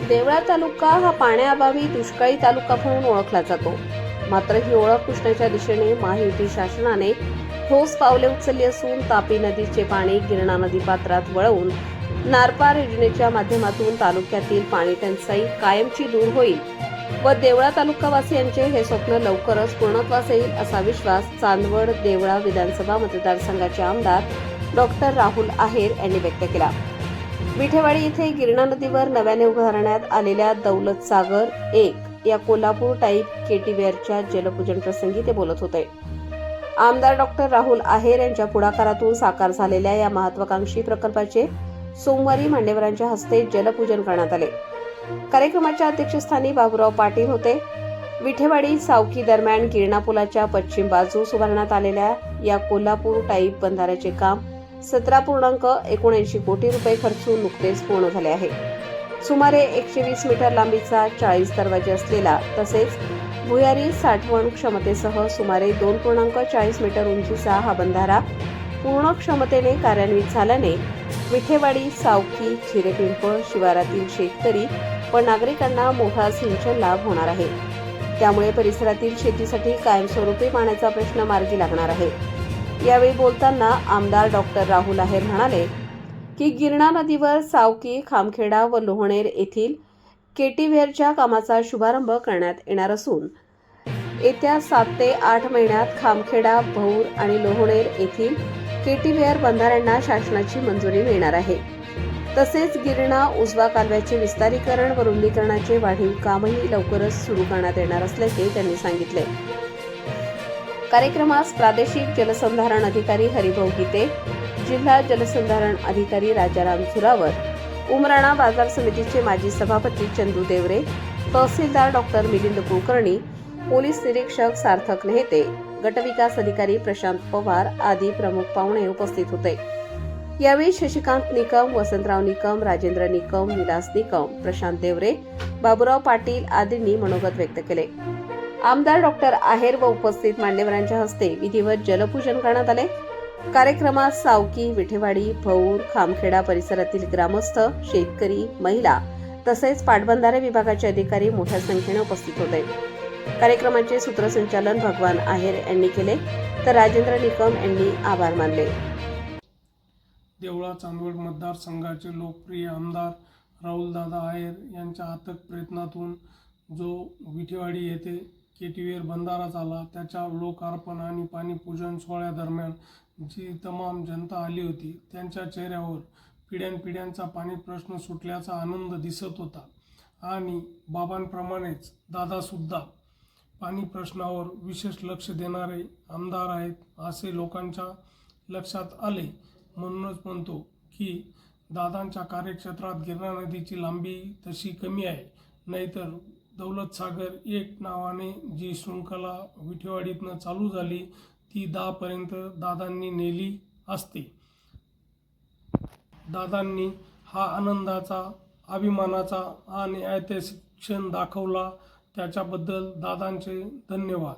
देवळा तालुका हा पाण्याअभावी दुष्काळी तालुका म्हणून ओळखला जातो. मात्र ही ओळख पुसण्याच्या दिशेने महायुती शासनाने ठोस पावले उचलली असून तापी नदीचे पाणी गिरणा नदी पात्रात वळवून नारपार योजनेच्या माध्यमातून तालुक्यातील पाणी टंचाई कायमची दूर होईल व देवळा तालुकावासियांचे हे स्वप्न लवकरच पूर्णत्वास येईल असा विश्वास चांदवड देवळा विधानसभा मतदारसंघाचे आमदार डॉक्टर राहुल आहेर यांनी व्यक्त केला. विठेवाडी इथे गिरणा नदीवर नव्याने उभारण्यात आलेल्या दौलत सागर एक या कोल्हापूर टाईप केटीवेअरच्या जलपूजन प्रसंगी ते बोलत होते. आमदार डॉक्टर राहुल आहेर यांच्या पुढाकारातून साकार झालेल्या या महत्वाकांक्षी प्रकल्पाचे सोमवारी मान्यवरांच्या हस्ते जलपूजन करण्यात आले. कार्यक्रमाच्या अध्यक्षस्थानी बाबूराव पाटील होते. विठेवाडी सावकी दरम्यान गिरणा पुलाच्या पश्चिम बाजूस उभारण्यात आलेल्या या कोल्हापूर टाईप बंधाऱ्याचे काम सतरा पूर्णांक एकोणऐंशी कोटी रुपये खर्चून नुकतेच पूर्ण झाले आहे. सुमारे एकशे वीस मीटर लांबीचा चाळीस दरवाजे असलेला तसेच भुयारी साठवण क्षमतेसह सुमारे दोन पूर्णांक चाळीस मीटर उंचीचा हा बंधारा पूर्ण क्षमतेने कार्यान्वित झाल्याने विठेवाडी सावकी चिरेपिंपळ शिवारातील शेतकरी व नागरिकांना मोठा सिंचन लाभ होणार आहे. त्यामुळे परिसरातील शेतीसाठी कायमस्वरूपी पाण्याचा प्रश्न मार्गी लागणार आहे. यावेळी बोलताना आमदार डॉक्टर राहुल आहेर म्हणाले की गिरणा नदीवर सावकी खामखेडा व लोहणेर येथील केटीव्हेअरच्या कामाचा शुभारंभ करण्यात येणार असून येत्या सात ते आठ महिन्यात खामखेडा भौर आणि लोहणेर येथील केटीव्हेअर बंधाऱ्यांना शासनाची मंजुरी मिळणार आहे. तसेच गिरणा उजवा कालव्याचे विस्तारीकरण व रुंदीकरणाचे वाढीव कामही लवकरच सुरू करण्यात येणार असल्याचे त्यांनी सांगितले. कार्यक्रमास प्रादेशिक जलसंधारण अधिकारी हरिभाऊ गीते जिल्हा जलसंधारण अधिकारी राजाराम झुरावर उमराणा बाजार समितीचे माजी सभापती चंदू देवरे तहसीलदार डॉक्टर मिलिंद कुलकर्णी पोलीस निरीक्षक सार्थक नेहते गटविकास अधिकारी प्रशांत पवार आदी प्रमुख पाहुणे उपस्थित होते. यावेळी शशिकांत निकम वसंतराव निकम राजेंद्र निकम विलास निकम प्रशांत देवरे बाबुराव पाटील आदींनी मनोगत व्यक्त केले. आमदार डॉक्टर आहेर व उपस्थित मान्यवरांच्या हस्ते विधिवत जलपूजन करण्यात आले. कार्यक्रमात सावकी विठेवाडी भौर खामखेडा परिसरातील ग्रामस्थ शेतकरी महिला तसेच पाटबंधारे विभागाचे अधिकारी मोठ्या संख्येने उपस्थित होते. कार्यक्रमाचे सूत्रसंचालन भगवान आहेर यांनी केले तर राजेंद्र निकम यांनी आभार मानले. देवळा चांदवड मतदारसंघाचे लोकप्रिय आमदार राहुलदादा आहेर यांच्या अथक प्रयत्नातून जो विठेवाडी येथे केटीवेर बंधारा झाला. त्याच्या लोकार्पण आणि पाणीपूजन सोहळ्यादरम्यान जी तमाम जनता आली होती त्यांच्या चेहऱ्यावर पिढ्यानपिढ्यांचा पाणी प्रश्न सुटल्याचा आनंद दिसत होता. आणि बाबांप्रमाणेच दादासुद्धा पाणी प्रश्नावर विशेष लक्ष देणारे आमदार आहेत असे लोकांच्या लक्षात आले. म्हणूनच म्हणतो की दादांच्या कार्यक्षेत्रात गिरणा नदीची लांबी तशी कमी आहे. नाहीतर दौलतसागर एक नावाने जी शृंखला विठेवाडीतनं चालू झाली ती दहापर्यंत दादांनी नेली असते. दादांनी हा आनंदाचा अभिमानाचा आणि ऐतिहासिक क्षण दाखवला त्याच्याबद्दल दादांचे धन्यवाद.